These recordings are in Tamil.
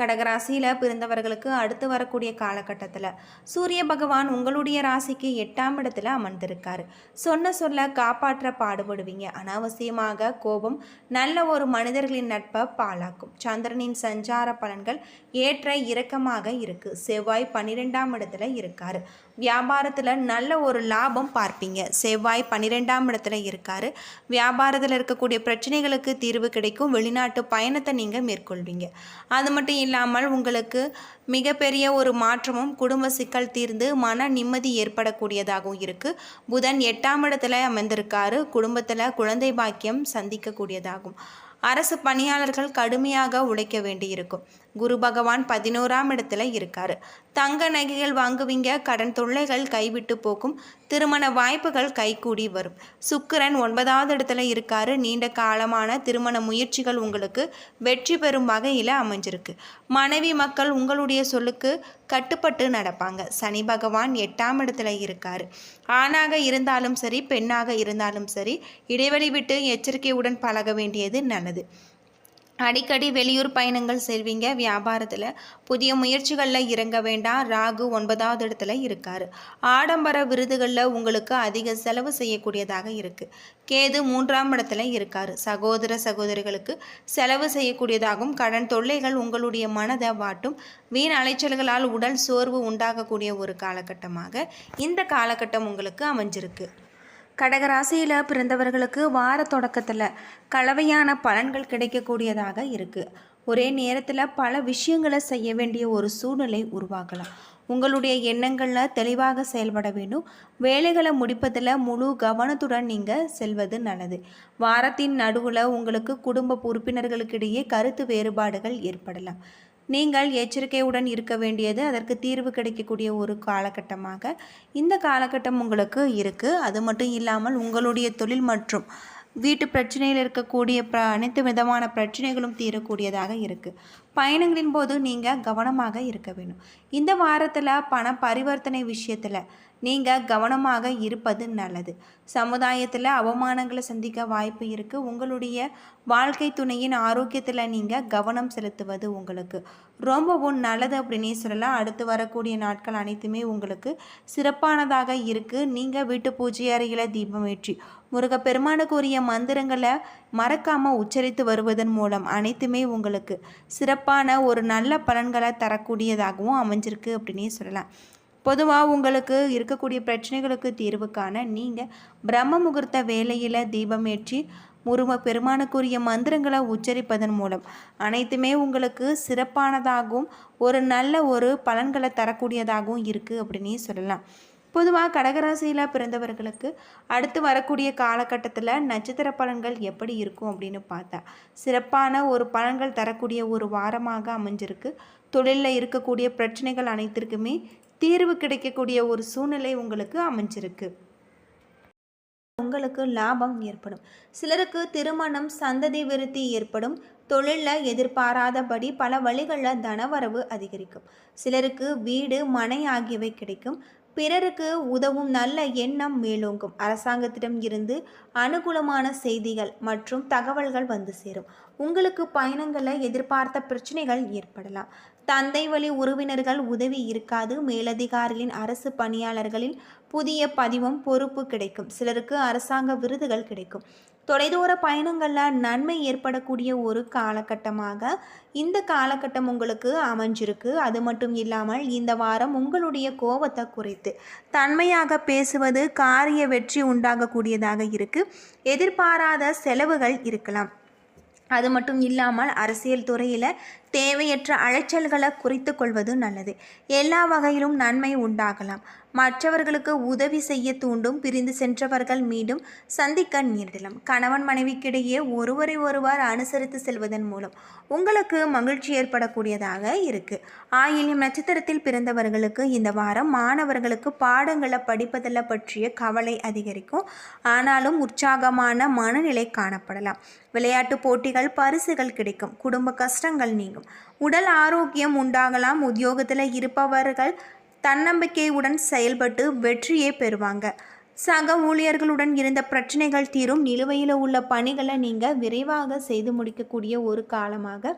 கடகராசியில் பிறந்தவர்களுக்கு அடுத்து வரக்கூடிய காலகட்டத்தில் சூரிய பகவான் உங்களுடைய ராசிக்கு எட்டாம் இடத்துல அமர்ந்திருக்காரு. சொன்ன சொல்ல காப்பாற்ற பாடுபடுவீங்க. அனாவசியமாக கோபம் நல்ல ஒரு மனிதர்களின் நட்பை பாழாக்கும். சந்திரனின் சஞ்சார பலன்கள் ஏற்ற இறக்கமாக இருக்கு. செவ்வாய் பன்னிரெண்டாம் இடத்துல இருக்காரு. வியாபாரத்தில் நல்ல ஒரு லாபம் பார்ப்பீங்க. செவ்வாய் பன்னிரெண்டாம் இடத்துல இருக்காரு. வியாபாரத்தில் இருக்கக்கூடிய பிரச்சனைகளுக்கு தீர்வு கிடைக்கும். வெளிநாட்டு பயணத்தை நீங்கள் மேற்கொள்வீங்க. அது மட்டும் இல்லாமல் உங்களுக்கு மிகப்பெரிய ஒரு மாற்றமும் குடும்ப சிக்கல் தீர்ந்து மன நிம்மதி ஏற்படக்கூடியதாகவும் இருக்குது புதன் எட்டாம் இடத்துல அமைந்திருக்காரு குடும்பத்தில் குழந்தை பாக்கியம் சந்திக்கக்கூடியதாகும். அரசு பணியாளர்கள் கடுமையாக உழைக்க வேண்டியிருக்கும். குரு பகவான் பதினோராம் இடத்துல இருக்கார். தங்க நகைகள் வாங்குவீங்க கடன் தொல்லைகள் கைவிட்டு போகும் திருமண வாய்ப்புகள் கைகூடி வரும். சுக்கிரன் ஒன்பதாவது இடத்துல இருக்காரு. நீண்ட காலமான திருமண முயற்சிகள் உங்களுக்கு வெற்றி பெறும் வகையில் அமைஞ்சிருக்கு. மனைவி மக்கள் உங்களுடைய சொல்லுக்கு கட்டுப்பட்டு நடப்பாங்க. சனி பகவான் எட்டாம் இடத்துல இருக்கார். ஆணாக இருந்தாலும் சரி பெண்ணாக இருந்தாலும் சரி இடைவெளி விட்டு எச்சரிக்கையுடன் பழக வேண்டியது நல்லது. அடிக்கடி வெளியூர் பயணங்கள் செல்வீங்க வியாபாரத்தில். புதிய முயற்சிகளில் இறங்க வேண்டாம் ராகு ஒன்பதாவது இடத்துல இருக்கார். ஆடம்பர விருதுகளில் உங்களுக்கு அதிக செலவு செய்யக்கூடியதாக இருக்குது கேது மூன்றாம் இடத்துல இருக்கார். சகோதர சகோதரிகளுக்கு செலவு செய்யக்கூடியதாகவும் கடன் தொல்லைகள் உங்களுடைய மனதை வாட்டும். வீண் அலைச்சல்களால் உடல் சோர்வு உண்டாகக்கூடிய ஒரு காலகட்டமாக இந்த காலகட்டம் உங்களுக்கு அமைஞ்சிருக்கு. கடகராசியில் பிறந்தவர்களுக்கு வார தொடக்கத்தில் கலவையான பலன்கள் கிடைக்கக்கூடியதாக இருக்குது ஒரே நேரத்தில் பல விஷயங்களை செய்ய வேண்டிய ஒரு சூழ்நிலை உருவாகலாம். உங்களுடைய எண்ணங்களில் தெளிவாக செயல்பட வேண்டும். வேலைகளை முடிப்பதில் முழு கவனத்துடன் நீங்கள் செல்வது நல்லது. வாரத்தின் நடுவில் உங்களுக்கு குடும்ப உறுப்பினர்களுக்கிடையே கருத்து வேறுபாடுகள் ஏற்படலாம். நீங்கள் எச்சரிக்கையுடன் இருக்க வேண்டியது அதற்கு தீர்வு கிடைக்கக்கூடிய ஒரு காலகட்டமாக. இந்த காலகட்டம் உங்களுக்கு இருக்குது அது மட்டும் இல்லாமல் உங்களுடைய தொழில் மற்றும் வீட்டு பிரச்சனையில் இருக்கக்கூடிய ப அனைத்து விதமான பிரச்சனைகளும் தீரக்கூடியதாக இருக்குது பயணங்களின் போது நீங்கள் கவனமாக இருக்க வேணும் இந்த வாரத்தில் பண பரிவர்த்தனை விஷயத்தில் நீங்கள் கவனமாக இருப்பது நல்லது. சமுதாயத்தில் அவமானங்களை சந்திக்க வாய்ப்பு இருக்குது உங்களுடைய வாழ்க்கை துணையின் ஆரோக்கியத்தில் நீங்கள் கவனம் செலுத்துவது உங்களுக்கு ரொம்பவும் நல்லது அப்படின்னே சொல்லலாம். அடுத்து வரக்கூடிய நாட்கள் அனைத்துமே உங்களுக்கு சிறப்பானதாக இருக்குது நீங்கள் வீட்டு பூஜை அறையில் தீபம் ஏற்றி முருகப்பெருமானுக்குரிய மந்திரங்களை மறக்காமல் உச்சரித்து வருவதன் மூலம் அனைத்துமே உங்களுக்கு சிறப்பான ஒரு நல்ல பலன்களை தரக்கூடியதாகவும் அமைஞ்சிருக்கு அப்படின்னே சொல்லலாம். பொதுவாக உங்களுக்கு இருக்கக்கூடிய பிரச்சனைகளுக்கு தீர்வு காண நீங்கள் பிரம்ம முகூர்த்த வேலையில் தீபம் ஏற்றி முருக பெருமானுக்குரிய மந்திரங்களை உச்சரிப்பதன் மூலம் அனைத்துமே உங்களுக்கு சிறப்பானதாகவும் ஒரு நல்ல ஒரு பலன்களை தரக்கூடியதாகவும் இருக்குது அப்படின்னு சொல்லலாம். பொதுவாக கடகராசியில் பிறந்தவர்களுக்கு அடுத்து வரக்கூடிய காலகட்டத்தில் நட்சத்திர பலன்கள் எப்படி இருக்கும் அப்படின்னு பார்த்தா சிறப்பான ஒரு பலன்கள் தரக்கூடிய ஒரு வாரமாக அமைஞ்சிருக்கு. தொழிலில் இருக்கக்கூடிய பிரச்சனைகள் அனைத்திற்குமே தீர்வு கிடைக்கக்கூடிய ஒரு சூழ்நிலை உங்களுக்கு அமைஞ்சிருக்கு. உங்களுக்கு லாபம் ஏற்படும். சிலருக்கு திருமணம் சந்ததி விருத்தி ஏற்படும். தொழிலில் எதிர்பாராதபடி பல வழிகளில் தனவரவு அதிகரிக்கும். சிலருக்கு வீடு மனை ஆகியவை கிடைக்கும். பிறருக்கு உதவும் நல்ல எண்ணம் மேலோங்கும். அரசாங்கத்திடம் இருந்து அனுகூலமான செய்திகள் மற்றும் தகவல்கள் வந்து சேரும். உங்களுக்கு பயணங்களில் எதிர்பார்த்த பிரச்சனைகள் ஏற்படலாம். தந்தை வழி உறவினர்கள் உதவி இருக்காது. மேலதிகாரிகளின் அரசு பணியாளர்களில் புதிய பதிவும் பொறுப்பு கிடைக்கும். சிலருக்கு அரசாங்க விருதுகள் கிடைக்கும். தொலைதூர பயணங்களில் நன்மை ஏற்படக்கூடிய ஒரு காலகட்டமாக இந்த காலகட்டம் உங்களுக்கு அமைஞ்சிருக்கு. அது மட்டும் இல்லாமல் இந்த வாரம் உங்களுடைய கோபத்தை குறைத்து தன்மையாக பேசுவது காரிய வெற்றி உண்டாகக்கூடியதாக இருக்குது எதிர்பாராத செலவுகள் இருக்கலாம். அது மட்டும் இல்லாமல் அரசியல் துறையில் தேவையற்ற அலைச்சல்களை குறைத்து கொள்வது நல்லது. எல்லா வகையிலும் நன்மை உண்டாகலாம். மற்றவர்களுக்கு உதவி செய்ய தூண்டும் பிரிந்து சென்றவர்கள் மீண்டும் சந்திக்க நேரிடலாம். கணவன் மனைவிக்கிடையே ஒருவரை ஒருவர் அனுசரித்து செல்வதன் மூலம் உங்களுக்கு மகிழ்ச்சி ஏற்படக்கூடியதாக இருக்கு. ஆயிலும் நட்சத்திரத்தில் பிறந்தவர்களுக்கு இந்த வாரம் மாணவர்களுக்கு பாடங்களை படிப்பதில் பற்றிய கவலை அதிகரிக்கும். ஆனாலும் உற்சாகமான மனநிலை காணப்படலாம். விளையாட்டு போட்டிகள் பரிசுகள் கிடைக்கும். குடும்ப கஷ்டங்கள் நீங்கும். உடல் ஆரோக்கியம் உண்டாகலாம். உத்தியோகத்தில் இருப்பவர்கள் தன்னம்பிக்கையுடன் செயல்பட்டு வெற்றியை பெறுவாங்க. சக ஊழியர்களுடன் இருந்த பிரச்சனைகள் தீரும். நிலுவையில் உள்ள பணிகளை நீங்கள் விரைவாக செய்து முடிக்கக்கூடிய ஒரு காலமாக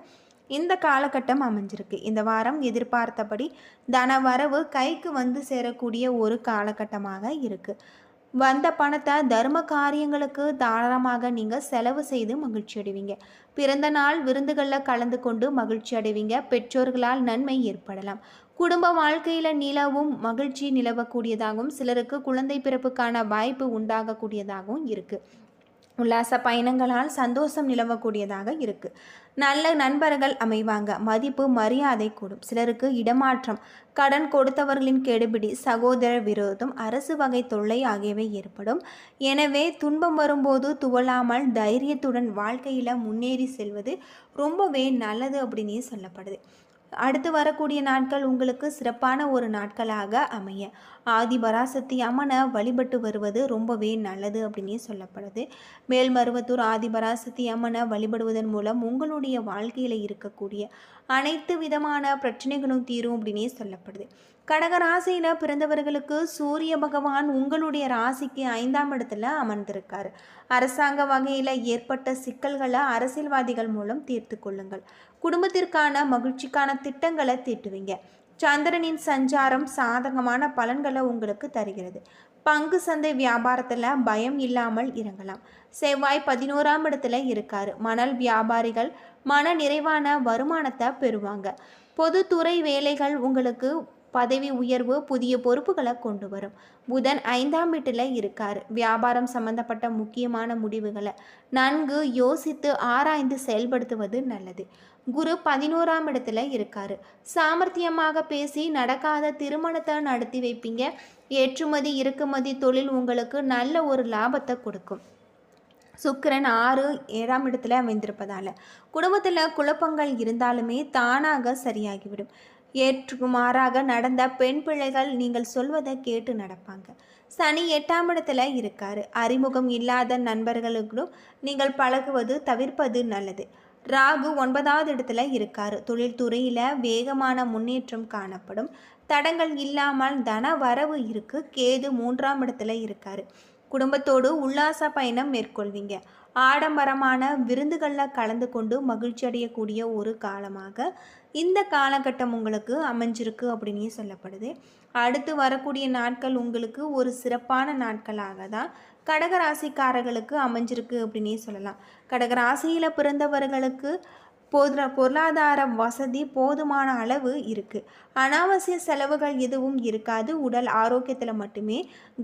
இந்த காலகட்டம் அமைஞ்சிருக்கு. இந்த வாரம் எதிர்பார்த்தபடி தன வரவு கைக்கு வந்து சேரக்கூடிய ஒரு காலகட்டமாக இருக்குது வந்த பணத்தை தர்ம காரியங்களுக்கு தாராளமாக நீங்கள் செலவு செய்து மகிழ்ச்சி அடைவீங்க. பிறந்த நாள் விருந்துகளில் கலந்து கொண்டு மகிழ்ச்சி அடைவீங்க. பெற்றோர்களால் நன்மை ஏற்படலாம். குடும்ப வாழ்க்கையில் நிலவும் மகிழ்ச்சி நிலவக்கூடியதாகவும் சிலருக்கு குழந்தை பிறப்புக்கான வாய்ப்பு உண்டாகக்கூடியதாகவும் இருக்குது உல்லாச பயணங்களால் சந்தோஷம் நிலவக்கூடியதாக இருக்குது நல்ல நண்பர்கள் அமைவாங்க. மதிப்பு மரியாதை கூடும். சிலருக்கு இடமாற்றம் கடன் கொடுத்தவர்களின் கெடுபிடி சகோதர விரோதம் அரசு வகை தொல்லை ஆகியவை ஏற்படும். எனவே துன்பம் வரும்போது துவளாமல் தைரியத்துடன் வாழ்க்கையில் முன்னேறி செல்வது ரொம்பவே நல்லது அப்படின்னே சொல்லப்படுது. அடுத்து வரக்கூடிய நாட்கள் உங்களுக்கு சிறப்பான ஒரு நாட்களாக அமைய ஆதிபராசக்தி அம்மனை வழிபட்டு வருவது ரொம்பவே நல்லது அப்படின்னே சொல்லப்படுது. மேல்மருவத்தூர் ஆதிபராசக்தி அம்மனை வழிபடுவதன் மூலம் உங்களுடைய வாழ்க்கையில் இருக்கக்கூடிய அனைத்து விதமான பிரச்சனைகளும் தீரும் அப்படின்னே சொல்லப்படுது. கடக ராசியில் பிறந்தவர்களுக்கு சூரிய பகவான் உங்களுடைய ராசிக்கு ஐந்தாம் இடத்துல அமர்ந்திருக்காரு. அரசாங்க வகையில் ஏற்பட்ட சிக்கல்களை அரசியல்வாதிகள் மூலம் தீர்த்து கொள்ளுங்கள். குடும்பத்திற்கான மகிழ்ச்சிக்கான திட்டங்களை தீட்டுவீங்க. சந்திரனின் சஞ்சாரம் சாதகமான பலன்களை உங்களுக்கு தருகிறது. பங்கு சந்தை வியாபாரத்தில் பயம் இல்லாமல் இறங்கலாம். செவ்வாய் பதினோராம் இடத்துல இருக்காரு. மணல் வியாபாரிகள் மன நிறைவான வருமானத்தை பெறுவாங்க. பொதுத்துறை வேலைகள் உங்களுக்கு பதவி உயர்வு புதிய பொறுப்புகளை கொண்டு வரும். புதன் ஐந்தாம் வீட்டில் இருக்கார். வியாபாரம் சம்பந்தப்பட்ட முக்கியமான முடிவுகளை நன்கு யோசித்து ஆராய்ந்து செயல்படுத்துவது நல்லது. குரு பதினோராம் இடத்துல இருக்கார். சாமர்த்தியமாக பேசி நடக்காத திருமணத்தை நடத்தி வைப்பீங்க. ஏற்றுமதி இறக்குமதி தொழில் உங்களுக்கு நல்ல ஒரு லாபத்தை கொடுக்கும். சுக்கிரன் ஆறு ஏழாம் இடத்துல அமைந்திருப்பதால் குடும்பத்தில் குழப்பங்கள் இருந்தாலுமே தானாக சரியாகிவிடும். ஏற்றுக்கு மாறாக நடந்த பெண் பிள்ளைகள் நீங்கள் சொல்வதை கேட்டு நடப்பாங்க. சனி எட்டாம் இடத்துல இருக்காரு. அறிமுகம் இல்லாத நண்பர்களுக்கும் நீங்கள் பழகுவது தவிர்ப்பது நல்லது. ராகு ஒன்பதாவது இடத்துல இருக்காரு. தொழில்துறையில் வேகமான முன்னேற்றம் காணப்படும். தடங்கள் இல்லாமல் தன வரவு இருக்கு. கேது மூன்றாம் இடத்துல இருக்காரு. குடும்பத்தோடு உல்லாச பயணம் மேற்கொள்வீங்க. ஆடம்பரமான விருந்துகளில் கலந்து கொண்டு மகிழ்ச்சி அடையக்கூடிய ஒரு காலமாக இந்த காலகட்டம் உங்களுக்கு அமைஞ்சிருக்கு அப்படின்னே சொல்லப்படுது. அடுத்து வரக்கூடிய நாட்கள் உங்களுக்கு ஒரு சிறப்பான நாட்களாக தான் கடகராசிக்காரர்களுக்கு அமைஞ்சிருக்கு அப்படின்னே சொல்லலாம். கடகராசியில் பிறந்தவர்களுக்கு போதுற பொருளாதார வசதி போதுமான அளவு இருக்குது அனாவசிய செலவுகள் எதுவும் இருக்காது. உடல் ஆரோக்கியத்தில் மட்டுமே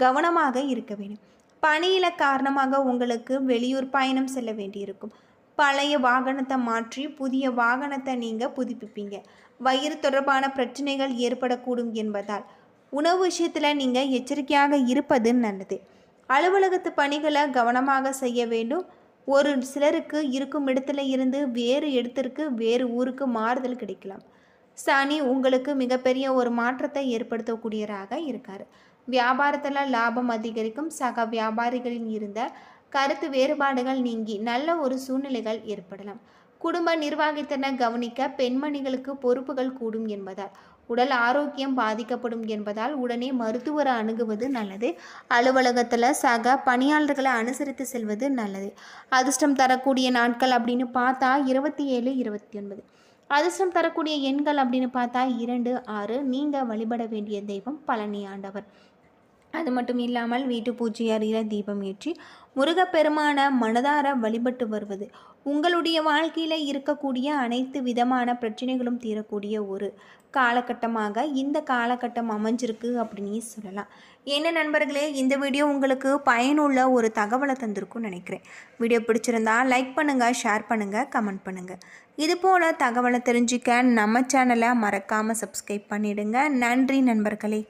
கவனமாக இருக்க வேண்டும். பணியில காரணமாக உங்களுக்கு வெளியூர் பயணம் செல்ல வேண்டியிருக்கும். பழைய வாகனத்தை மாற்றி புதிய வாகனத்தை நீங்கள் புதுப்பிப்பீங்க. வயிறு தொடர்பான பிரச்சனைகள் ஏற்படக்கூடும் என்பதால் உணவு விஷயத்தில் நீங்கள் எச்சரிக்கையாக இருப்பது நல்லது. அலுவலகத்து பணிகளை கவனமாக செய்ய வேண்டும். ஒரு சிலருக்கு இருக்கும் இடத்துல இருந்து வேறு இடத்திற்கு வேறு ஊருக்கு மாறுதல் கிடைக்கலாம். சனி உங்களுக்கு மிகப்பெரிய ஒரு மாற்றத்தை ஏற்படுத்தக்கூடியவராக இருக்கார். வியாபாரத்தில் லாபம் அதிகரிக்கும். சக வியாபாரிகளில் இருந்த கருத்து வேறுபாடுகள் நீங்கி நல்ல ஒரு சூழ்நிலைகள் ஏற்படலாம். குடும்ப நிர்வாகத்தினை கவனிக்க பெண்மணிகளுக்கு பொறுப்புகள் கூடும் என்பதால் உடல் ஆரோக்கியம் பாதிக்கப்படும் என்பதால் உடனே மருத்துவரை அணுகுவது நல்லது. அலுவலகத்தில் சக பணியாளர்களை அனுசரித்து செல்வது நல்லது. அதிர்ஷ்டம் தரக்கூடிய நாட்கள் அப்படின்னு பார்த்தா இருபத்தி ஏழு இருபத்தி ஒன்பது அதிர்ஷ்டம் தரக்கூடிய எண்கள் அப்படின்னு பார்த்தா இரண்டு ஆறு. நீங்கள் வழிபட வேண்டிய தெய்வம் பழனி ஆண்டவர். அது மட்டும் இல்லாமல் வீட்டு பூஜை அறையில் தீபம் ஏற்றி முருகப்பெருமான மனதார வழிபட்டு வருவது உங்களுடைய வாழ்க்கையில் இருக்கக்கூடிய அனைத்து விதமான பிரச்சனைகளும் தீரக்கூடிய ஒரு காலகட்டமாக இந்த காலகட்டம் அமைஞ்சிருக்கு அப்படின்னு சொல்லலாம். என்ன நண்பர்களே இந்த வீடியோ உங்களுக்கு பயனுள்ள ஒரு தகவலை தந்திருக்கும்னு நினைக்கிறேன். வீடியோ பிடிச்சிருந்தா லைக் பண்ணுங்கள் ஷேர் பண்ணுங்கள் கமெண்ட் பண்ணுங்கள் இது போல் தகவலை தெரிஞ்சுக்க நம்ம சேனலை மறக்காமல் சப்ஸ்கிரைப் பண்ணிவிடுங்க நன்றி நண்பர்களே.